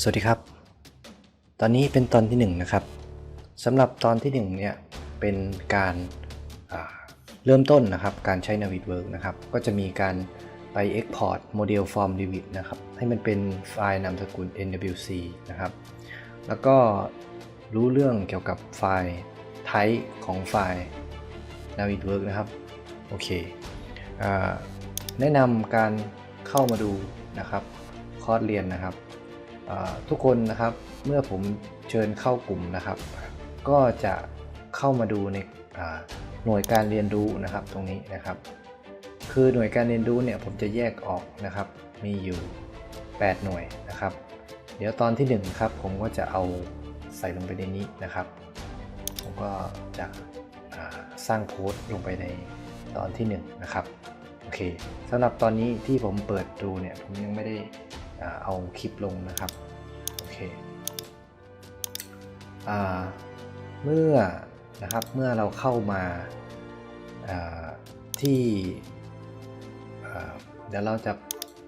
สวัสดีครับ ตอนนี้เป็นตอนที่1นงนะครับสำหรับตอนที่1เนี่ยเป็นการาเริ่มต้นนะครับ การใช้ Navidwork นะครับ ก็จะมีการไป Export Model Form Revit นะครับ ให้มันเป็นไฟล์นามสกุล NWC นะครับ แล้วก็รู้เรื่องเกี่ยวกับไฟล์ type ของไฟล์ Navidwork นะครับ โอเคอแนะนำการเข้ามาดูนะครับ คอร์สเรียนนะครับ ทุกคนนะครับเมื่อผมเชิญเข้ากลุ่มนะครับ ก็จะเข้ามาดูในหน่วยการเรียนรู้นะครับตรงนี้นะครับ คือหน่วยการเรียนรู้เนี่ยผมจะแยกออกนะครับ มีอยู่ 8 หน่วยนะครับ เดี๋ยวตอนที่1ครับผมก็จะเอาใส่ลงไปในนี้นะครับ ผมก็จะสร้างโค้ดลงไปในตอนที่1นะครับโอเคสำหรับตอนนี้ที่ผมเปิดดูเนี่ยผมยังไม่ได้ เอาคลิปลงนะครับ โอเคเมื่อนะครับเมื่อเราเข้ามาที่เดี๋ยวเราจะ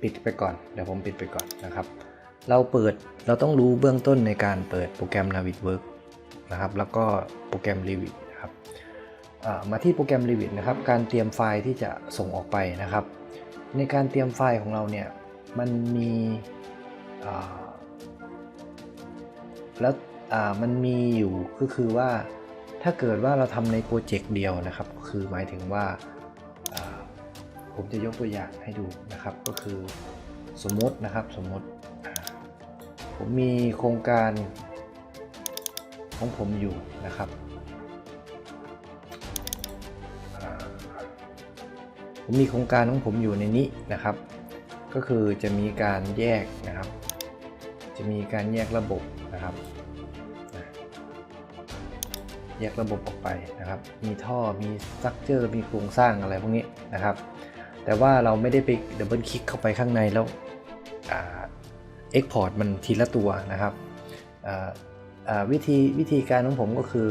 ปิดไปก่อน เดี๋ยวผมปิดไปก่อนนะครับ เราเปิดเราต้องรู้เบื้องต้นในการเปิดโปรแกรม Navidwork นะครับ แล้วก็โปรแกรม Revit นะครับมาที่โปรแกรม Revit นะครับ การเตรียมไฟล์ที่จะส่งออกไปนะครับ ในการเตรียมไฟล์ของเราเนี่ย มันมีแล้วมันมีอยู่ก็คือว่าถ้าเกิดว่าเราทำในโปรเจกต์เดียวนะครับ คือหมายถึงว่าาผมจะยกตัวอย่างให้ดูนะครับ ก็คือสมมตินะครับสมมติผมมีโครงการของผมอยู่นะครับผมมีโครงการของผมอยู่ในนี้นะครับ ก็คือจะมีการแยกนะครับ จะมีการแยกระบบนะครับ แยกระบบออกไปนะครับ มีท่อมีสตรัคเจอร์มีโครงสร้างอะไรพวกนี้นะครับ แต่ว่าเราไม่ได้ไปดับเบิลคลิกเข้าไปข้างในแล้วเอ็กพอร์ตมันทีละตัวนะครับวิธีวิธีการของผมก็คือ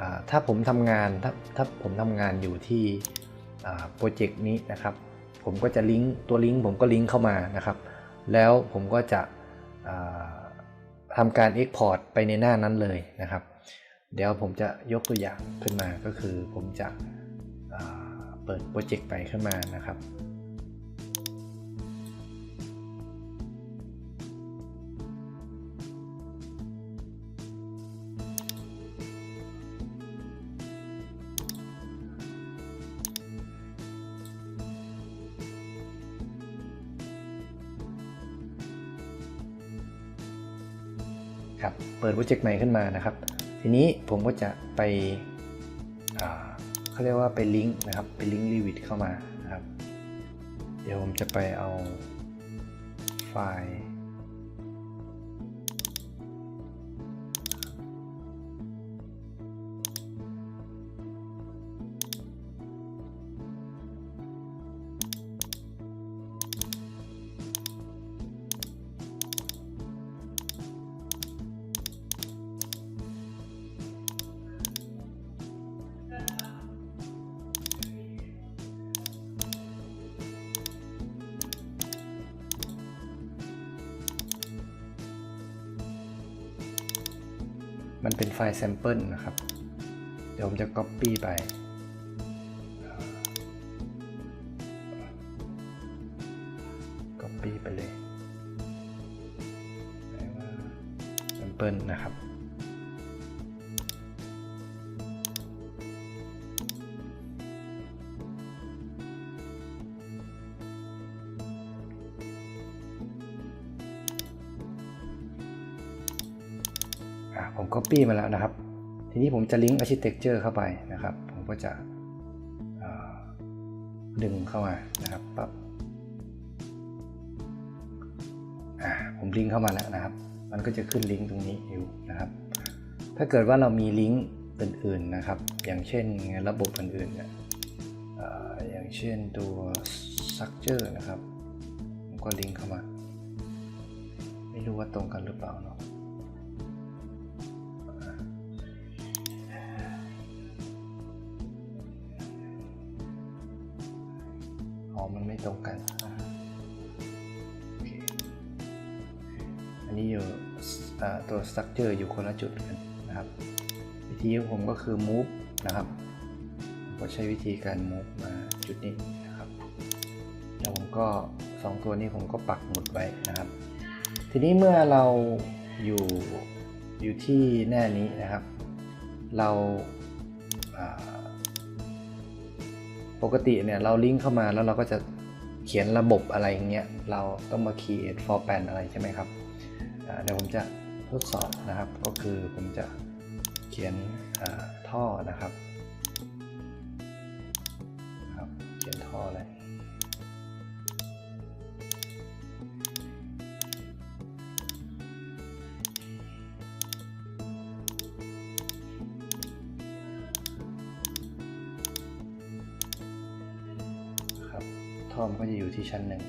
อถ้าผมทำงานถ้าถ้าผมทำงานอยู่ที่โปรเจกต์นี้นะครับ ผมก็จะลิงก์ตัวลิงก์ผมก็ลิงก์เข้ามานะครับ แล้วผมก็จะทำการ Export ไปในหน้านั้นเลยนะครับ เดี๋ยวผมจะยกตัวอย่างขึ้นมาก็คือผมจะเปิดโปรเจกต์ไปขึ้นมานะครับ เปิดโปรเจกต์ใหม่ขึ้นมานะครับ ทีนี้ผมก็จะไปเขาเรียกว่าไปลิงก์นะครับไปลิงก์รีวิทเข้ามานะครับ เดี๋ยวผมจะไปเอาไฟล์ มันเป็นไฟล์แซมเปิลนะครับ เดี๋ยวผมจะ Copy ไป ผม Copy มาแล้วนะครับ ทีนี้ผมจะลิงก์ Architecture เข้าไปนะครับ ผมก็จะดึงเข้ามานะครับปั๊บผมลิงก์เข้ามาแล้วนะครับ มันก็จะขึ้นลิงก์ตรงนี้อยู่นะครับ ถ้าเกิดว่าเรามีลิงก์อื่นๆนะครับ อย่างเช่นระบบอื่นๆเนี่ยเอ่ออย่างเช่นตัว structure นะครับ ผมก็ลิงก์เข้ามา ไม่รู้ว่าตรงกันหรือเปล่าเนาะ ตรงกัน อันนี้อยู่ตัว structure อยู่คนละจุดกันนะครับ วิธีของผมก็คือ move นะครับผมก็ใช้วิธีการ move มาจุดนี้นะครับ แล้วผมก็สองตัวนี้ผมก็ปักหมุดไว้นะครับ ทีนี้เมื่อเราอยู่อยู่ที่หน้านี้นะครับ เราปกติเนี่ยเราลิงก์เข้ามาแล้วเราก็จะ ขียนระบบอะไรอย่างเงี้ยเราต้องมา create for pan อะไรใช่ไหมครับเดี๋ยวผมจะทดสอบนะครับก็คือผมจะเขียนท่อนะครับครับ เขียนท่อเลย อมนก็จะอยู่ที่ชั้นหนึ่ง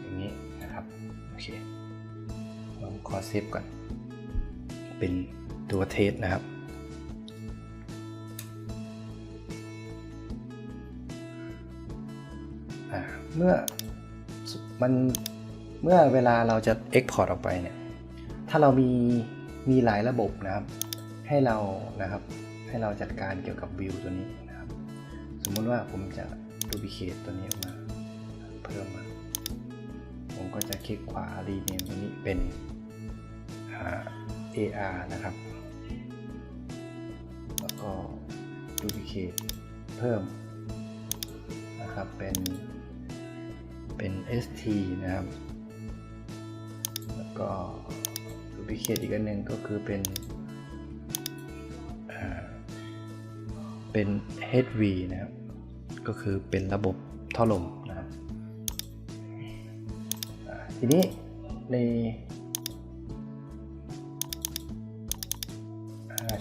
อย่างนี้นะครับ โอเคผมขอเซฟก่อน เป็นตัวเทสนะครับเมื่อมันเมื่อเวลาเราจะ Export ออกไปเนี่ย ถ้าเรามีมีหลายระบบนะครับ ให้เรานะครับ ให้เราจัดการเกี่ยวกับวิวตัวนี้นะครับ สมมุติว่าผมจะ duplicate ตัวนี้ออกมา เพิ่มมา ผมก็จะคลิกขวา rename ตัวนี้เป็น AR นะครับ แล้วก็ duplicate เพิ่มนะครับเป็นเป็น ST นะครับ แล้วก็ duplicate อีกอันหนึ่งก็คือเป็นเป็น HV นะครับ ก็คือเป็นระบบท่อลมนะครับทีนี้ใน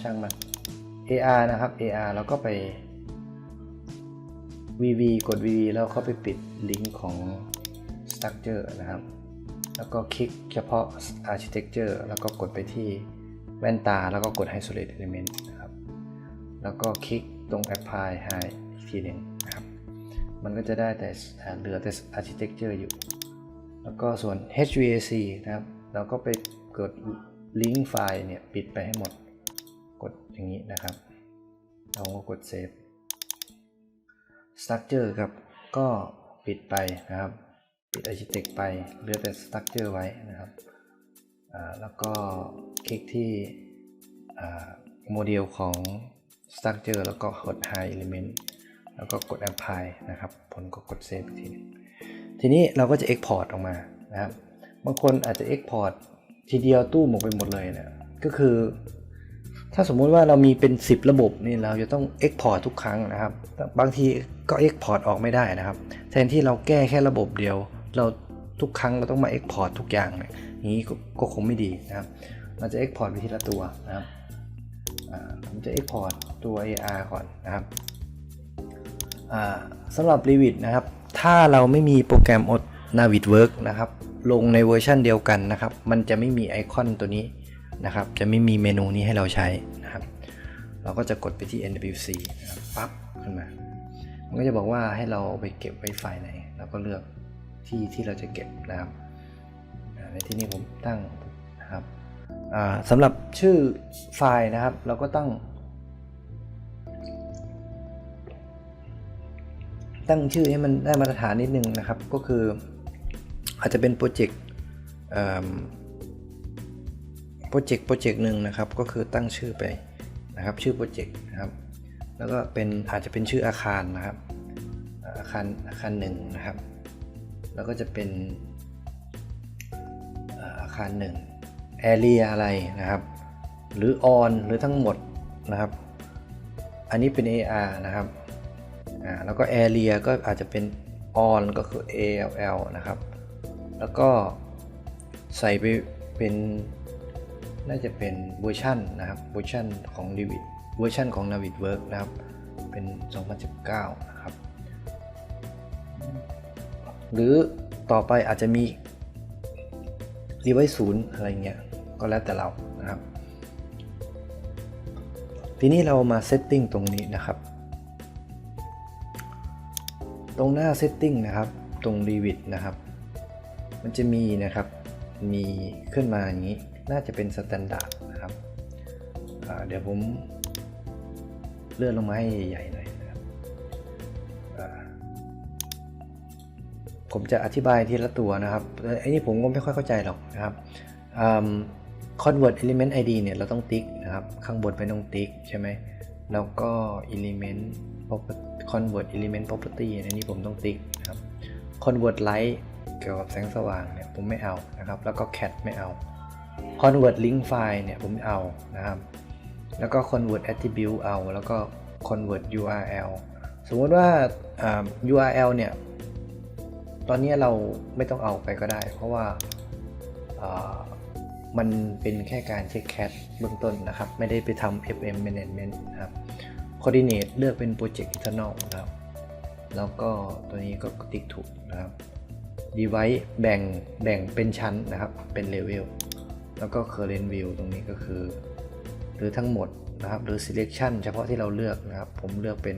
ช่างมัน AR นะครับ AR เราก็ไป VV กด VV แล้วเข้าไปปิดลิงก์ของ Structure นะครับ แล้วก็คลิกเฉพาะ Architecture แล้วก็กดไปที่แว่นตา แล้วก็กด Isolate Element นะครับ แล้วก็คลิกตรง Apply High อีกทีหนึ่ง มันก็จะได้แต่เหลือแต่ Architecture อยู่ แล้วก็ส่วน HVAC นะครับ เราก็ไปกดลิงก์ไฟล์เนี่ยปิดไปให้หมด กดอย่างนี้นะครับ เราก็กด Save Structure ครับ ก็ปิดไปนะครับ ปิด Architect ไป เหลือแต่ Structure ไว้นะครับแล้วก็คลิกที่โมเดลของ Structure แล้วก็กด High Element แล้วก็กด Apply นะครับผลก็กด Save ทีนึงทีนี้เราก็จะ Export ออกมานะครับบางคนอาจจะ Export ทีเดียวตู้หมกไปหมดเลยเนะก็คือ ถ้าสมมุติว่าเรามีเป็น 10 ระบบนี่เราจะต้อง Export ทุกครั้งนะครับ บางทีก็ Export ออกไม่ได้นะครับ แทนที่เราแก้แค่ระบบเดียว เราทุกครั้งเราต้องมา Export ทุกอย่างเนี่ยนี้ก็คงไม่ดีนะครับ เราจะ Export ไปทีละตัวนะครับผมจะ Export ตัว AR ก่อนนะครับ สำหรับ Revit นะครับ ถ้าเราไม่มีโปรแกรมอด Naviswork นะครับ ลงในเวอร์ชันเดียวกันนะครับ มันจะไม่มีไอคอนตัวนี้นะครับ จะไม่มีเมนูนี้ให้เราใช้นะครับ เราก็จะกดไปที่ NWC ปั๊บขึ้นมา มันก็จะบอกว่าให้เราไปเก็บไว้ไฟล์ไหน เราก็เลือกที่ที่เราจะเก็บนะครับในที่นี้ผมตั้งนะครับสำหรับชื่อไฟล์นะครับ เราก็ตั้ง ตั้งชื่อให้มันได้มาตรฐานนิดนึงนะครับ ก็คืออาจจะเป็นโปรเจกต์โปรเจกต์โปรเจกต์หนึ่งนะครับ ก็คือตั้งชื่อไปนะครับ ชื่อโปรเจกต์นะครับ แล้วก็เป็นอาจจะเป็นชื่ออาคารนะครับ อาคารอาคารหนึ่งนะครับ แล้วก็จะเป็นอาอาคารหนึ่งแอเรียอะไรนะครับ หรือออนหรือทั้งหมดนะครับ อันนี้เป็น AR นะครับ อ่าแล้วก็ area ก็อาจจะเป็น on ก็คือ ALL นะครับ แล้วก็ใส่ไปเป็นน่าจะเป็นเวอร์ชันนะครับเวอร์ชันของ Revit เวอร์ชันของ Naviswork นะครับ เป็น 2019 นะครับ หรือต่อไปอาจจะมี device ศูนย์อะไรเงี้ย ก็แล้วแต่เรานะครับ ทีนี้เรามา setting ตรงนี้นะครับ ตรงหน้า setting นะครับ ตรง Revit นะครับ มันจะมีนะครับ มีขึ้นมาอย่างนี้ น่าจะเป็นสแตนดาร์ดนะครับ เดี๋ยวผมเลื่อนลงมาให้ใหญ่หน่อยนะครับผมจะอธิบายทีละตัวนะครับไอ้นี่ผมก็ไม่ค่อยเข้าใจหรอกนะครับอืม convert element id เนี่ยเราต้องติ๊กนะครับ ข้างบนไม่ต้องติ๊กใช่ไหมแล้วก็ element proper- convert element property อันนี้ผมต้องติ๊กนะครับ convert light เกี่ยวกับแสงสว่างเนี่ยผมไม่เอานะครับ แล้วก็ cat ไม่เอา convert link file เนี่ยผมเอานะครับ แล้วก็ convert attribute เอา แล้วก็ convert URL สมมติว่าอ่า URL เนี่ย ตอนนี้เราไม่ต้องเอาไปก็ได้ เพราะว่าามันเป็นแค่การเช็คแคทเบื้องต้นนะครับ ไม่ได้ไปทำ FM management นะครับ coordinate เลือกเป็น project internal นะครับ แล้วก็ตัวนี้ก็ติ๊กถูกนะครับ device แบ่งแบ่งเป็นชั้นนะครับ เป็น level แล้วก็ current view ตรงนี้ก็คือ หรือทั้งหมดนะครับ หรือ selection เฉพาะที่เราเลือกนะครับ ผมเลือกเป็น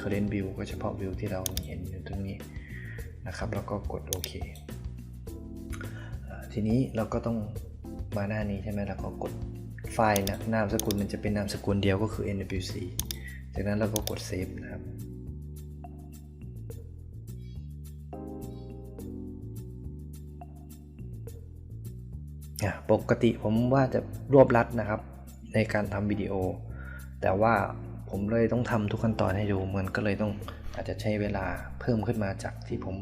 current view ก็เฉพาะ view ที่เราเห็นอยู่ตรงนี้นะครับ แล้วก็กดโอเค ทีนี้เราก็ต้องมาหน้านี้ใช่ไหมแล้วก็กดไฟล์นะนามสกุลมันจะเป็นนามสกุลเดียวก็คือ nwc จากนั้นเราก็กด save นะครับ ปกติผมว่าจะรวบรัดนะครับ ในการทำวิดีโอ แต่ว่าผมเลยต้องทำทุกขั้นตอนให้ดูมันก็เลยต้องอาจจะใช้เวลาเพิ่มขึ้นมาจากที่ผม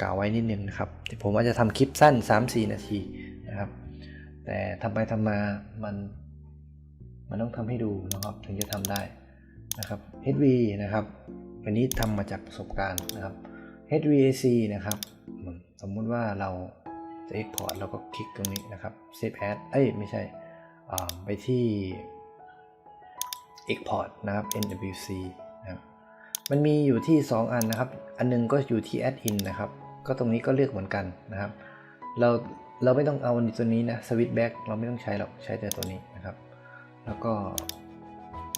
กล่าวไว้นิดนึงนะครับที่ผมว่าจะทำคลิปสั้น 3-4 นาทีนะครับ แต่ทำไปทำมามัน มันต้องทำให้ดูนะครับถึงจะทำได้นะครับ HV นะครับอันนี้ทำมาจากประสบการณ์นะครับ HVAC นะครับสมมุติว่าเราจะ Export เราก็คลิกตรงนี้นะครับ Save As เอ้ยไม่ใช่ไปที่ Export นะครับ NWC นะครับมันมีอยู่ที่ 2 อันนะครับ อันหนึงก็อยู่ที่ Add-in นะครับ ก็ตรงนี้ก็เลือกเหมือนกันนะครับ เราเราไม่ต้องเอาตัวนี้นะ Switch Back เราไม่ต้องใช้หรอกใช้แต่ตัวนี้ แล้วก็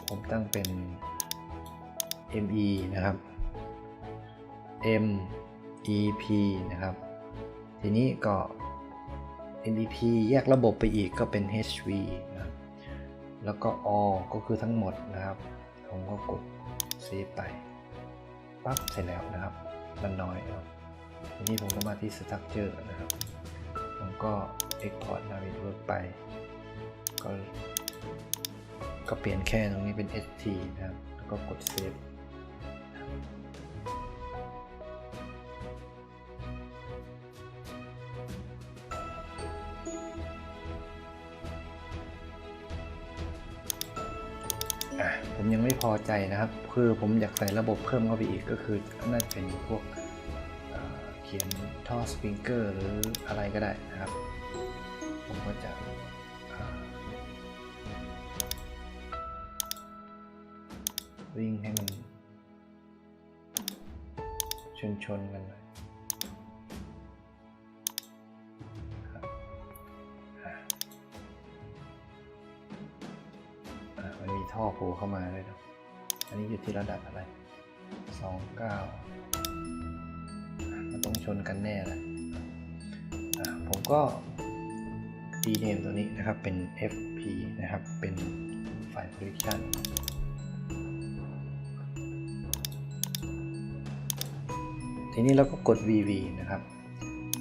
ผมตั้งเป็น ME นะครับ M EP นะครับ ทีนี้ก็ MEP แยกระบบไปอีกก็เป็น HV นะครับแล้วก็ all ก็คือทั้งหมดนะครับ ผมก็กด save ไปปั๊บเสร็จแล้วนะครับ มันน้อยนะครับทีนี้ผมก็มาที่ structure นะครับ ผมก็ export Naviswork ไป ก็ ก็เปลี่ยนแค่ตรงนี้เป็น st นะครับ แล้วก็กด save ผมยังไม่พอใจนะครับ คือผมอยากใส่ระบบเพิ่มเข้าไปอีกก็คือน่าจะเป็นพวกเเขียนท่อสปริงเกอร์หรืออะไรก็ได้นะครับ ผมก็จะ นชนกันหน่อยมันมีท่อโผล่เข้ามาด้วยนะอันนี้อยู่ที่ระดับอะไรสองเก้ามันต้องชนกันแน่เลยผมก็ rename ตัวนี้นะครับเป็น fp นะครับ เป็นไฟ ทีนี้เราก็กด vv นะครับ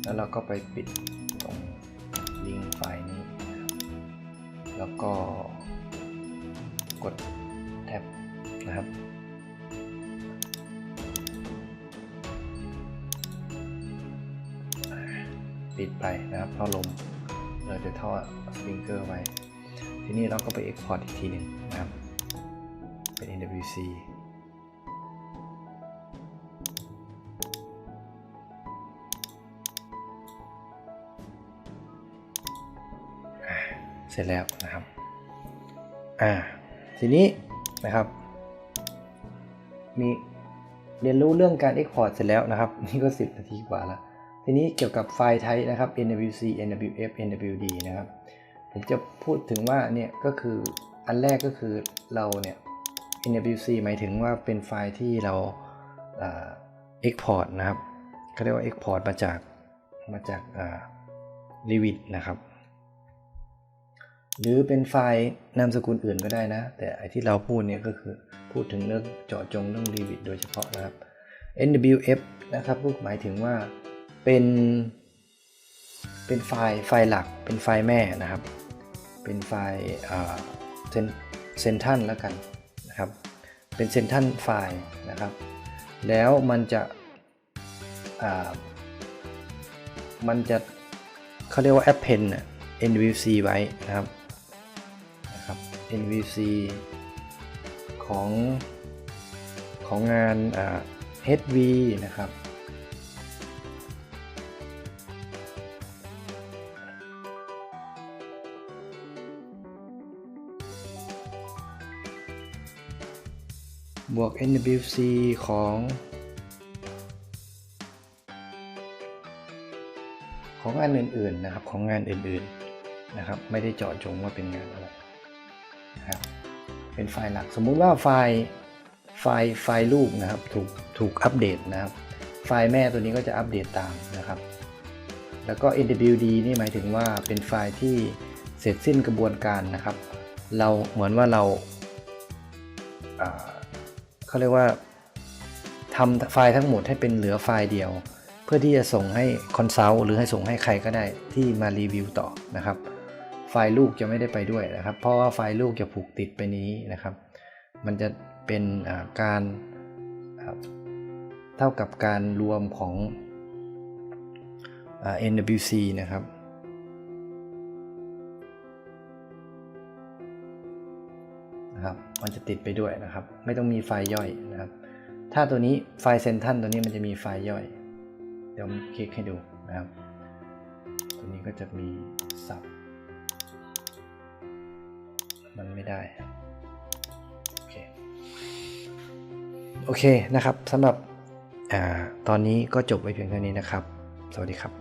แล้วเราก็ไปปิดตรงลิงก์ไฟล์นี้นแล้วก็กดแท็บนะครับ ปิดไปนะครับท่อลมเราจะท่อสปริงเกอร์ไว้ ทีนี้เราก็ไป Export อีกทีหนึ่งนะครับ เป็น NWC เสร็จแล้วนะครับอ่าทีนี้นะครับมีเรียนรู้เรื่องการ Export เสร็จแล้วนะครับ นี่ก็ 10 นาทีกว่าแล้วทีนี้เกี่ยวกับไฟล์ไทป์นะครับ NWC NWF NWD นะครับ ผมจะพูดถึงว่าเนี่ยก็คืออันแรกก็คือเราเนี่ย NWC หมายถึงว่าเป็นไฟล์ที่เราเอ่า Export นะครับเขาเรียกว่า Export มาจากมาจากอ่า Revit นะครับ หรือเป็นไฟล์นามสกุลอื่นก็ได้นะ แต่ไอที่เราพูดเนี่ยก็คือพูดถึงเรื่องเจาะจงเรื่อง Revit โดยเฉพาะนะครับ NWF นะครับก็หมายถึงว่าเป็นเป็นไฟล์ไฟล์หลักเป็นไฟล์แม่นะครับ เป็นไฟล์เซนเซนทันแล้วกันนะครับ เป็นเซนทันไฟล์นะครับ แล้วมันจะมันจะเขาเรียกว่า append นะ NVC ไว้นะครับ NVC ของของงาน HV นะครับ บวก NWC ของของงานอื่นๆนะครับของงานอื่นๆนะครับ ไม่ได้เจาะจงว่าเป็นงานอะไร นะครับเป็นไฟล์หลักสมมุติว่าไฟล์ไฟล์ไฟล์ลูกนะครับถูกถูกอัปเดตนะครับ ไฟล์แม่ตัวนี้ก็จะอัปเดตตามนะครับ แล้วก็ NWD นี่หมายถึงว่าเป็นไฟล์ที่เสร็จสิ้นกระบวนการนะครับ เราเหมือนว่าเราอ่าเขาเรียกว่าทำไฟล์ทั้งหมดให้เป็นเหลือไฟล์เดียว เพื่อที่จะส่งให้คอนซัลท์หรือให้ส่งให้ใครก็ได้ที่มารีวิวต่อนะครับ ไฟล์ลูกจะไม่ได้ไปด้วยนะครับ เพราะว่าไฟล์ลูกจะผูกติดไปนี้นะครับ มันจะเป็นการเท่ากับการรวมของอ NWC นะครับ นะครับ มันจะติดไปด้วยนะครับ ไม่ต้องมีไฟล์ย่อยนะครับ ถ้าตัวนี้ไฟล์เซนทันตัวนี้มันจะมีไฟล์ย่อย เดี๋ยวผมคลิกให้ดูนะครับ ตัวนี้ก็จะมีสับ มันไม่ได้ โอเคโอเคนะครับสำหรับอตอนนี้ก็จบไปเพียงเท่านี้นะครับ สวัสดีครับ